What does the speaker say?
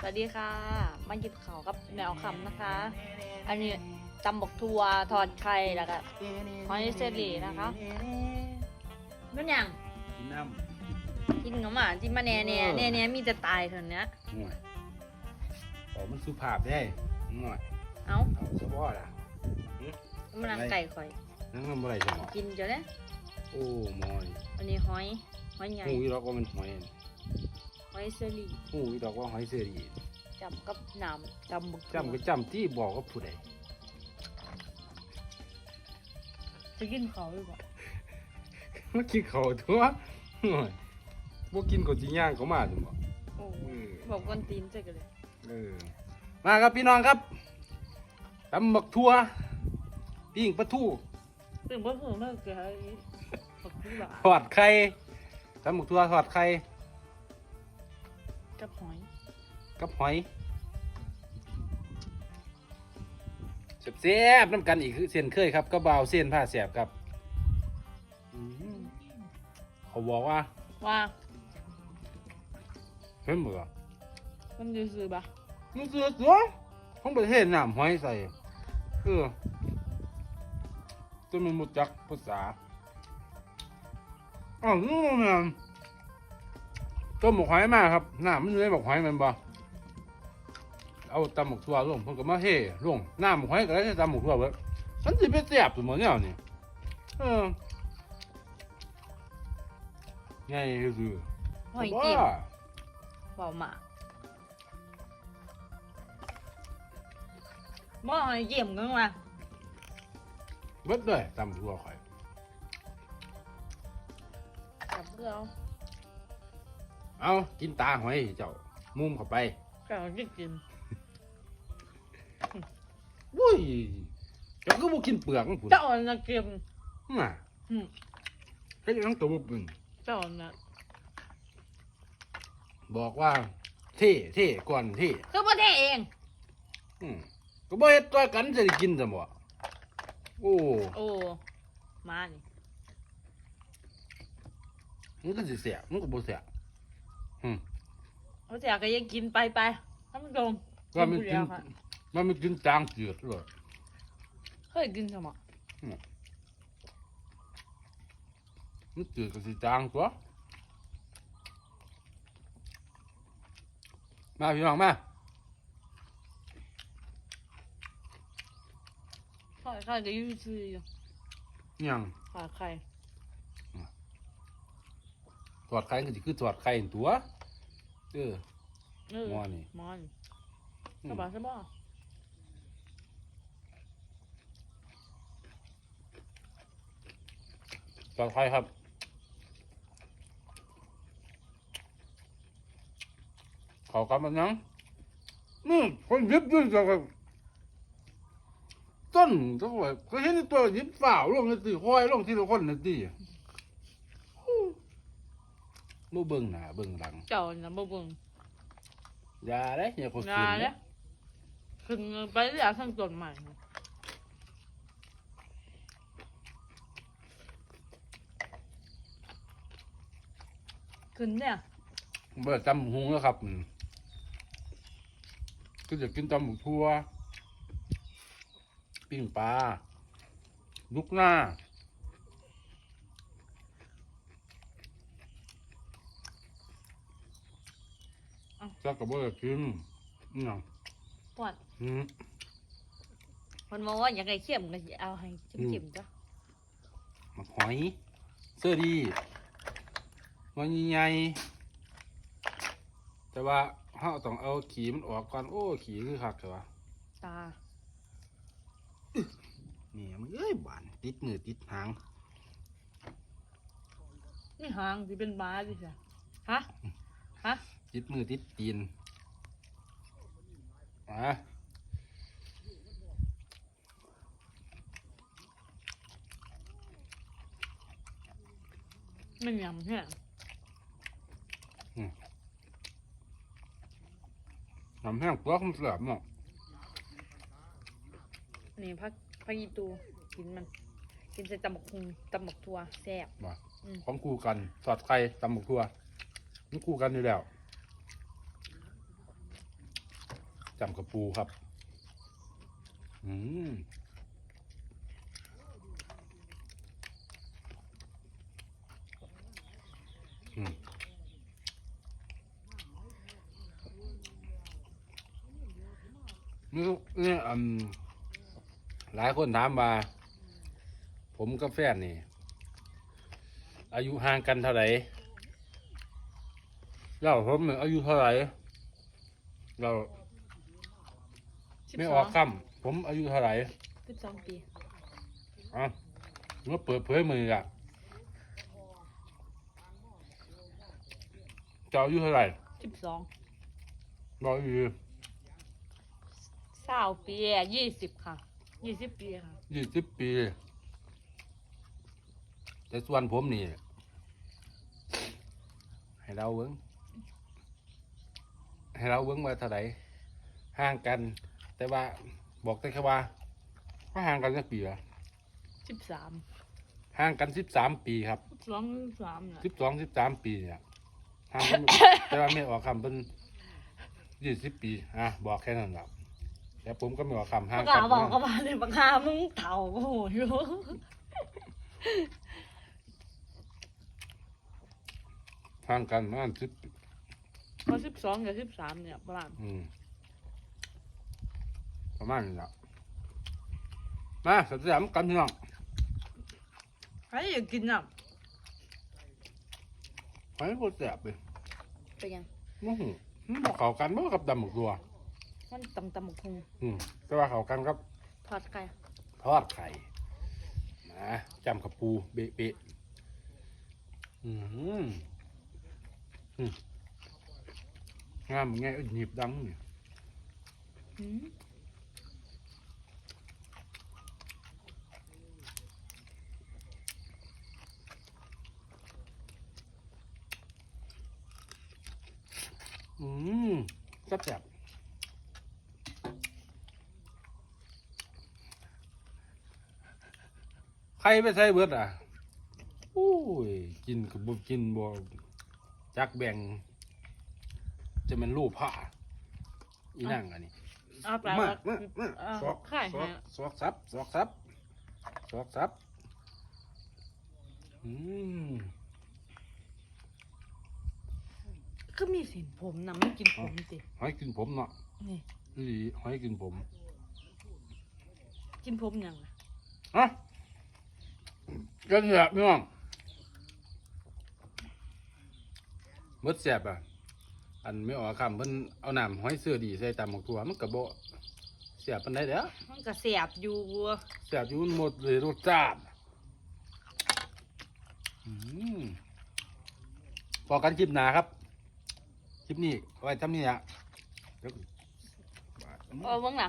สวัสดีค่ะ มากินข้าวกับแมวคำนะคะ อันนี้ตำบกทัวทอดไข่แล้วก็หอยเซรีนะคะเป็นอย่างกินน้กินขนมอะที่มาแน่แน่แน่แน่มีแต่ตายเท่านี้ำห่วยขอมันสุภาพได้ห่วยเอ้าเอาสบอล่ะมันนังไก่ข่อย นั่งทำอะไรจังหวะกินจะได้โอ้หมอยอันนี้หอยหอยใหญ่หูยดอกว่ามันหอย หอยเซรีหูยดอกว่าหอยเสรีจับกับน้ำจำบกทัวจำก็จำที่บอกกับผู้ใดจะกินเขาหรือเปล่ามากินเขาวตัวห่วยบ่กินก็สิย่างเขามาจังบ่โอ้เออบอกกันตีนใส่กันเลยเออมาครับพี่น้องครับตำบักทั่วปิ้งปลาทูตื่นเพิ่มเพิ่มมากเลยบักทัวทอดไข่ตำบักทั่วทอดไข่ กับหอยกับหอยแซ่บๆน้ำกันอีกคือเส้นเคยครับก็เบาวเส้นผ้าแสบครับอื้อหือเขาบอกว่าว่าเห็นเบื่อมันจะซื้อปะมันเสือเสือของประเทศน้ำหอยใส่เออจนมันหมดจักภาษาอ้าวนี่มัน ต้มหมกหอยมาครับน้ำมันเลยหมกหอยแมันบ่เอาตำหมกทั่วลงเพิ่นก็มาเฮ่ลงน้ำหมกหอยก็ได้ตำหมกทั่วเบิดฉันสิไปแซ่บสมอเนี่ยนี่เออไงคือหอยจิ้มว่าเบาหมาบ่หอยจิ้มกันมาเบิดเลยตำทั่วข่อยจับเพื่อเอา เอากินตาหอยเจ้ามุมเข้าไปเก่าจะกินวุ้ยเจ้าก็บ่กินเปลือกของผมเจ้าน่ะกินน่ะอืมเฮ็ดหยังตัวบ่เป็นเจ้าน่ะบอกว่า เท่เท่ก่อนเท่คือประเทศเองอืมก็บ่เฮ็ดตัวกันจะได้กินซะบ่โอ้โอ้มานี่มันก็สิเสียมันก็บ่เสีย เขาจะก็ยังกินไปไปท่านผู้ชมว่ามันผู้กิเดีนยวค่ะว่ามันกินจางจืดเลยเคยกินสมอมันจืดก็สิจางตัวมาพี่น้องมาค่อยค่อยจะยืดซื้ออยู่อิหยังขาไข่ทอดไข่ก็สิคือทอดไข่นั่นตัว เออเออหม้อนี่หมอนี่อืสมบายสบายทอดไข่ครับ เขากำมันยังนี่คนยิบด้วยจังต้นจังหวะก็เห็นตัวยิบฝ่าวลงในตีห้อยลงที่ละคนในตี มื่เบิ่งหน้าเบิ่งหลังเจ้าน่ะบ่เบิ่งอย่าเลยอย่าคนงากินเนี่นะยขึ้นไปเรื่อยทั้งต้นใหม่ขึ้นเนี่ยเบิ่จำหุงแล้วครับอืมก็จะกินตำหมูทั่วปิ้งปลาลูกหน้า จักกับบ่ได้กินนี่หยังปวดอืมคนบอกว่าอยากให้เข้มก็สิเอาให้เข้มๆจ้ะหมักหอย เสื้อดีมันใหญ่ๆแต่ว่าเฮาต้องเอาขีมันออกก่อน โอ้ขีคือคักเถอะวะตานี่มันเอ้ยบานติดมือติดหางนี่หางสิเป็นม้าดิจ้ะฮะฮะ ติดมือติดตีนอะมันยำเนี่ยน้ำแห้งตัวคำเสียบเนาะนี่พักพักอีตูกินมัน กินใส่ตำบักคุงตำบักทัวแซ่บว่าอืมของคู่กันสอดไข่ตำบักทั่วมันคู่กันอยู่แล้ว จำกระปูครับ อืมอืมนี่นี่อืมหลายคนถามว่า ผมกับแฟนนี่ อายุห่างกันเท่าไหร่เราผมเนี่ยอายุเท่าไหร่เรา สิบไม่สออองกคำผมอายุเท่าไหร่สิบสองปีอะเมื่อเปิดเผยมืออะเจ้าอายุเท่าไหร่สิบสองบอกอยู่สาวปียี่สิบค่ะยี่สิบปีค่ะยี่สิบปี แต่ส่วนผมนี่ ให้เราเวิ้งให้เราเวิ้งว่าเท่าไหร่ห่างกัน แต่ว่าบอกแต่แค่ว่าว่าห่างกันสักปีละสิบสามห่างกันสิบสามปีครับสิบสองสิบสามเนี่ยสิบสองสิบสามปีเนี่ยห่างกัน แต่ว่าไม่ออกคำเป็นยี่สิบปีอะบอกแค่นั้นแหละแต่ผมก็ไม่ออกคำห่าปางกกักานบอกก็มาเลยปากกามึงเถ่าโอ้โหอยู่ห่างกันประมาณสิบพอสิบสองกับสิบสามเนี่ยประมาณอืม ประมาณนี้แหละมาสัตว์สยามกันพี่น้องใครอยากกินอะไปโคตรแสบเลยเป็นยังโอ้โหมันบอกเขากันบ่กับดำหมกตัวมันตำตำหมกคุงอืมแต่ว่าเขากันครับทอดไก่ทอดไข่นะจำกับปูเบะเบะอืมอืมงามไงเอ้ยหยิบดังนี่หืม อืม แซ่บแซ่บใครไปใส่เบิดอะโอ้ยกินกับบ่กินบ่จักแบ่ง จะเป็นรูปผ้าอีนั่งอันนี้เอาแปลมาว่ามามาเอาสอกไข่สอให้กสอกซับสอกซับสอกซับอืม ก็มีสินผมนะไม่กินผมสิหอยกินผมเนาะนี่ อีหลีหอยกินผมกินผมยังอะฮะกันแสบพี่น้องมดแสบอะ อันไม่ออกคำเพิ่นเอาน้ำหอยเสื้อดีใส่ตามหมกตัวมันกระโบเสียบปันได้เด้อมันก็แสบอยู่แสบอยู่หมดเลยรสชาติอืมพอกันคลิปหนาครับ คลิปนี้เอาไว้ทำนี่อะเดี๋ยว เออเบิ่งน่